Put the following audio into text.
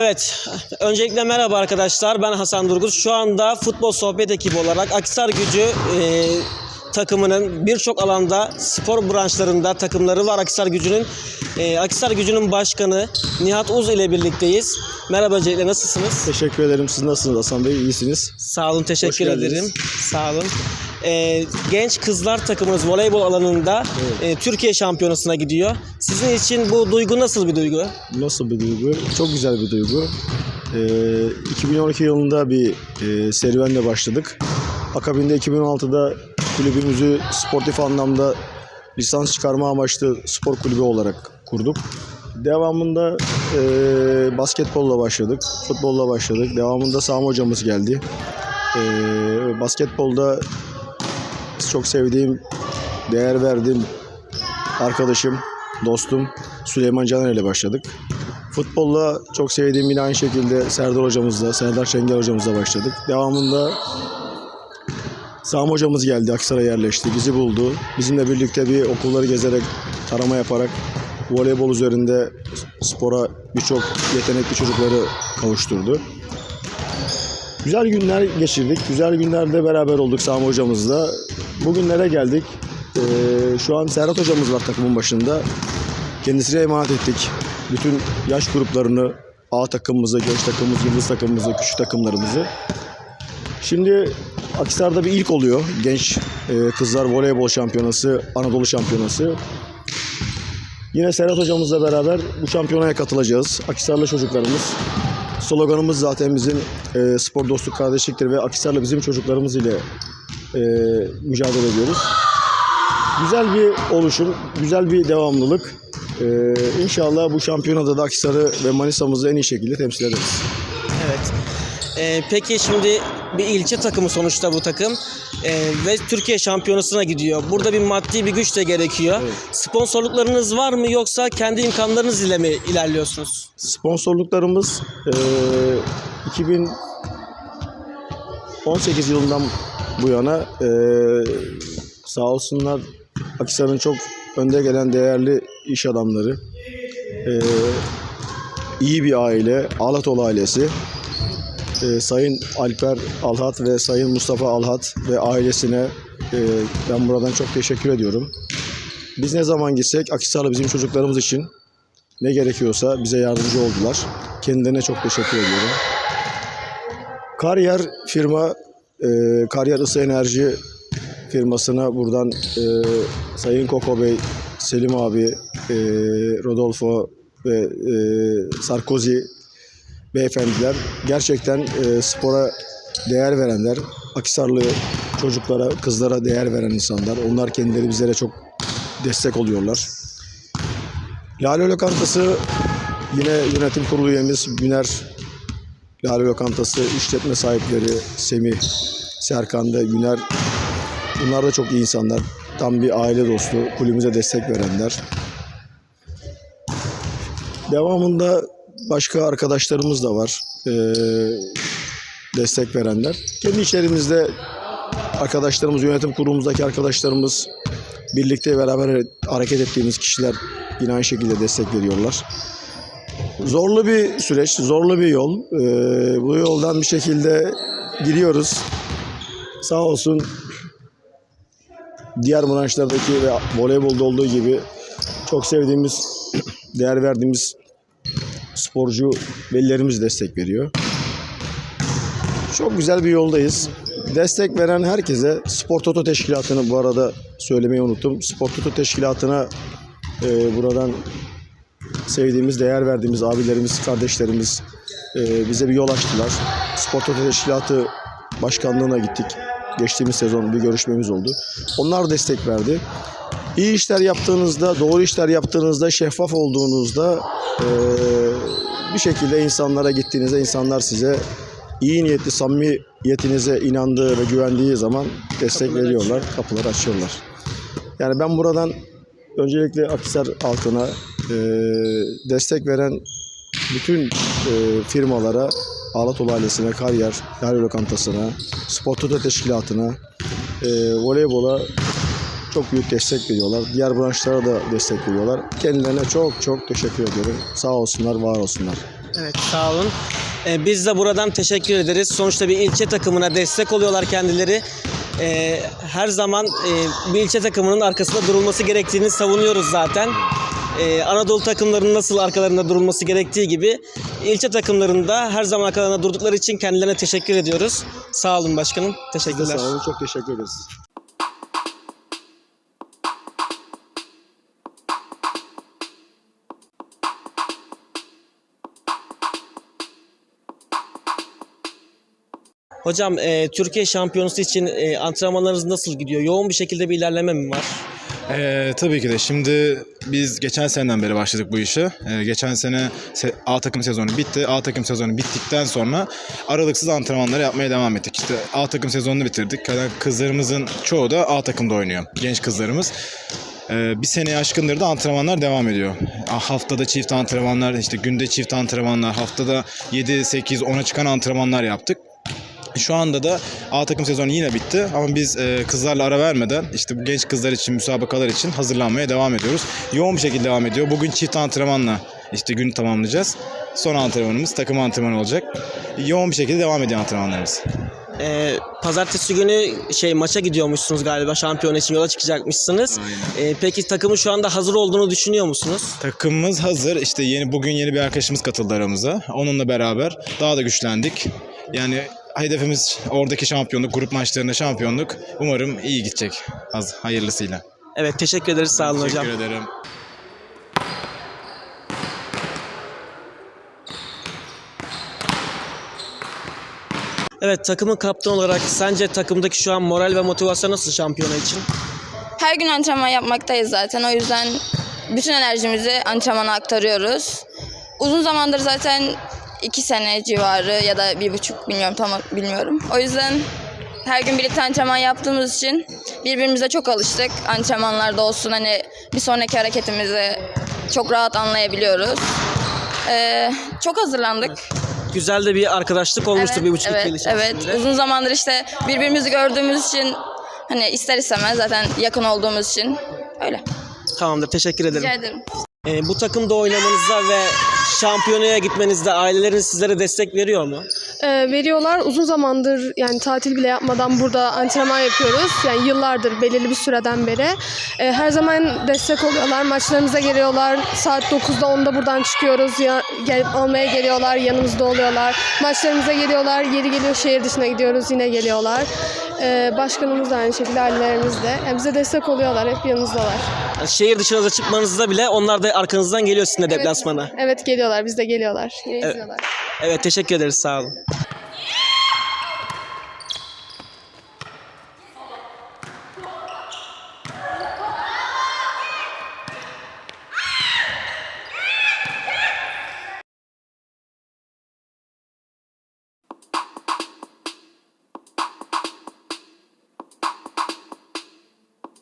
Evet, öncelikle merhaba arkadaşlar. Ben Hasan Durguz. Şu anda futbol sohbet ekibi olarak Akisar Gücü e, takımının birçok alanda spor branşlarında takımları var Akisar Gücü'nün. E, Akisar Gücü'nün başkanı Nihat Uz ile birlikteyiz. Merhaba öncelikle nasılsınız? Teşekkür ederim. Siz nasılsınız Hasan Bey? İyisiniz. Sağ olun, teşekkür Hoş geldiniz. ederim. Sağ olun. E, genç kızlar takımımız voleybol alanında e, Türkiye şampiyonasına gidiyor. Sizin için bu duygu nasıl bir duygu? Nasıl bir duygu? Çok güzel bir duygu. Ee, 2012 yılında bir e, serüvenle başladık. Akabinde 2016'da kulübümüzü sportif anlamda lisans çıkarma amaçlı spor kulübü olarak kurduk. Devamında e, basketbolla başladık, futbolla başladık. Devamında Sami hocamız geldi. E, basketbolda çok sevdiğim, değer verdiğim arkadaşım, dostum Süleyman Caner ile başladık. Futbolla çok sevdiğim yine aynı şekilde Serdar hocamızla, Serdar Şengel hocamızla başladık. Devamında Sami hocamız geldi, Aksaray'a yerleşti, bizi buldu. Bizimle birlikte bir okulları gezerek, tarama yaparak voleybol üzerinde spora birçok yetenekli çocukları kavuşturdu. Güzel günler geçirdik. Güzel günlerde beraber olduk Sami hocamızla. Bugünlere geldik. Ee, şu an Serhat hocamız var takımın başında. Kendisine emanet ettik. Bütün yaş gruplarını, A takımımızı, genç takımımızı, yıldız takımımızı, küçük takımlarımızı. Şimdi Akhisar'da bir ilk oluyor. Genç e, kızlar voleybol şampiyonası, Anadolu şampiyonası. Yine Serhat hocamızla beraber bu şampiyonaya katılacağız. Akhisarlı çocuklarımız. Sloganımız zaten bizim e, spor dostluk kardeşliktir ve Akhisar'la bizim çocuklarımız ile e, mücadele ediyoruz. Güzel bir oluşum, güzel bir devamlılık. Ee, inşallah bu şampiyonada da Akhisar'ı ve Manisa'mızı en iyi şekilde temsil ederiz. Evet. Ee, peki şimdi bir ilçe takımı sonuçta bu takım Ee, ve Türkiye şampiyonasına gidiyor. Burada bir maddi bir güç de gerekiyor. Evet. Sponsorluklarınız var mı yoksa kendi imkanlarınız ile mi ilerliyorsunuz? Sponsorluklarımız e, 2018 yılından bu yana e, sağ olsunlar Akhisar'ın çok önde gelen değerli iş adamları. E, iyi bir aile, Alatoğlu ailesi. E, Sayın Alper Alhat ve Sayın Mustafa Alhat ve ailesine e, ben buradan çok teşekkür ediyorum. Biz ne zaman gitsek Akhisar'la bizim çocuklarımız için ne gerekiyorsa bize yardımcı oldular. Kendilerine çok teşekkür ediyorum. Kariyer firma, e, Kariyer Isı Enerji firmasına buradan e, Sayın Koko Bey, Selim abi, e, Rodolfo ve e, Sarkozy beyefendiler gerçekten e, spora değer verenler, Akisarlı çocuklara, kızlara değer veren insanlar. Onlar kendileri bizlere çok destek oluyorlar. Lale Lokantası yine yönetim kurulu üyemiz Güner Lale Lokantası işletme sahipleri Semih, Serkan ve Güner. Bunlar da çok iyi insanlar. Tam bir aile dostu, kulübümüze destek verenler. Devamında başka arkadaşlarımız da var. ee, destek verenler. Kendi içerimizde arkadaşlarımız, yönetim kurulumuzdaki arkadaşlarımız, birlikte beraber hareket ettiğimiz kişiler yine aynı şekilde destek veriyorlar. Zorlu bir süreç, zorlu bir yol. Ee, bu yoldan bir şekilde gidiyoruz. Sağ olsun diğer branşlardaki ve voleybolda olduğu gibi çok sevdiğimiz, değer verdiğimiz sporcu velilerimiz destek veriyor. Çok güzel bir yoldayız. Destek veren herkese Spor Toto Teşkilatı'nı bu arada söylemeyi unuttum. Spor Toto Teşkilatı'na e, buradan sevdiğimiz, değer verdiğimiz abilerimiz, kardeşlerimiz e, bize bir yol açtılar. Spor Toto Teşkilatı başkanlığına gittik. Geçtiğimiz sezon bir görüşmemiz oldu. Onlar destek verdi. İyi işler yaptığınızda, doğru işler yaptığınızda, şeffaf olduğunuzda e, bir şekilde insanlara gittiğinizde insanlar size iyi niyetli, samimiyetinize inandığı ve güvendiği zaman destek Kapıları veriyorlar, kapıları açıyorlar. Yani ben buradan öncelikle Akhisar halkına e, destek veren bütün e, firmalara, Ağlatoğlu ailesine, Kariyer, Lale Lokantası'na, Spor Toto Teşkilatı'na, e, voleybola çok büyük destek veriyorlar. Diğer branşlara da destek veriyorlar. Kendilerine çok çok teşekkür ediyorum. Sağ olsunlar, var olsunlar. Evet sağ olun. Ee, biz de buradan teşekkür ederiz. Sonuçta bir ilçe takımına destek oluyorlar kendileri. Ee, her zaman e, bir ilçe takımının arkasında durulması gerektiğini savunuyoruz zaten. Ee, Anadolu takımlarının nasıl arkalarında durulması gerektiği gibi ilçe takımlarında her zaman arkalarında durdukları için kendilerine teşekkür ediyoruz. Sağ olun başkanım. Teşekkürler. Sağ olun, çok teşekkür ederiz. Hocam e, Türkiye şampiyonası için e, antrenmanlarınız nasıl gidiyor? Yoğun bir şekilde bir ilerleme mi var? Ee, tabii ki de. Şimdi biz geçen seneden beri başladık bu işe. Ee, geçen sene se- A takım sezonu bitti. A takım sezonu bittikten sonra aralıksız antrenmanları yapmaya devam ettik. İşte A takım sezonunu bitirdik. Yani kızlarımızın çoğu da A takımda oynuyor. Genç kızlarımız. Ee, bir seneye aşkındır da antrenmanlar devam ediyor. Haftada çift antrenmanlar, işte günde çift antrenmanlar, haftada 7, 8, 10'a çıkan antrenmanlar yaptık. Şu anda da A takım sezonu yine bitti ama biz e, kızlarla ara vermeden işte bu genç kızlar için müsabakalar için hazırlanmaya devam ediyoruz. Yoğun bir şekilde devam ediyor. Bugün çift antrenmanla işte günü tamamlayacağız. Son antrenmanımız takım antrenmanı olacak. Yoğun bir şekilde devam ediyor antrenmanlarımız. E, pazartesi günü şey maça gidiyormuşsunuz galiba şampiyon için yola çıkacakmışsınız. E, peki takımın şu anda hazır olduğunu düşünüyor musunuz? Takımımız hazır. İşte yeni bugün yeni bir arkadaşımız katıldı aramıza. Onunla beraber daha da güçlendik. Yani hedefimiz oradaki şampiyonluk, grup maçlarında şampiyonluk. Umarım iyi gidecek. Az hayırlısıyla. Evet teşekkür ederiz sağ olun hocam. Teşekkür ederim. Evet takımın kaptanı olarak sence takımdaki şu an moral ve motivasyon nasıl şampiyona için? Her gün antrenman yapmaktayız zaten. O yüzden bütün enerjimizi antrenmana aktarıyoruz. Uzun zamandır zaten iki sene civarı ya da bir buçuk bilmiyorum tam bilmiyorum. O yüzden her gün birlikte antrenman yaptığımız için birbirimize çok alıştık. Antrenmanlarda olsun hani bir sonraki hareketimizi çok rahat anlayabiliyoruz. Ee, çok hazırlandık. Güzel de bir arkadaşlık olmuştur Evet, bir buçuk evet, yıl. Evet, uzun zamandır işte birbirimizi gördüğümüz için hani ister istemez zaten yakın olduğumuz için öyle. Tamamdır teşekkür ederim. Rica ederim. Ee, bu takımda oynamanızda ve şampiyonaya gitmenizde aileleriniz sizlere destek veriyor mu? Ee, veriyorlar. Uzun zamandır yani tatil bile yapmadan burada antrenman yapıyoruz. Yani yıllardır belirli bir süreden beri. Ee, her zaman destek oluyorlar. Maçlarımıza geliyorlar. Saat 9'da 10'da buradan çıkıyoruz. Ya, gelip almaya geliyorlar. Yanımızda oluyorlar. Maçlarımıza geliyorlar. Yeri geliyor şehir dışına gidiyoruz. Yine geliyorlar. Ee, başkanımız da aynı şekilde ailelerimiz de. Yani bize destek oluyorlar. Hep yanımızdalar. Yani şehir dışına çıkmanızda bile onlar da arkanızdan geliyor sizin de deplasmana. Evet geliyorlar. Biz de geliyorlar. Yine izliyorlar. Evet teşekkür ederiz sağ olun.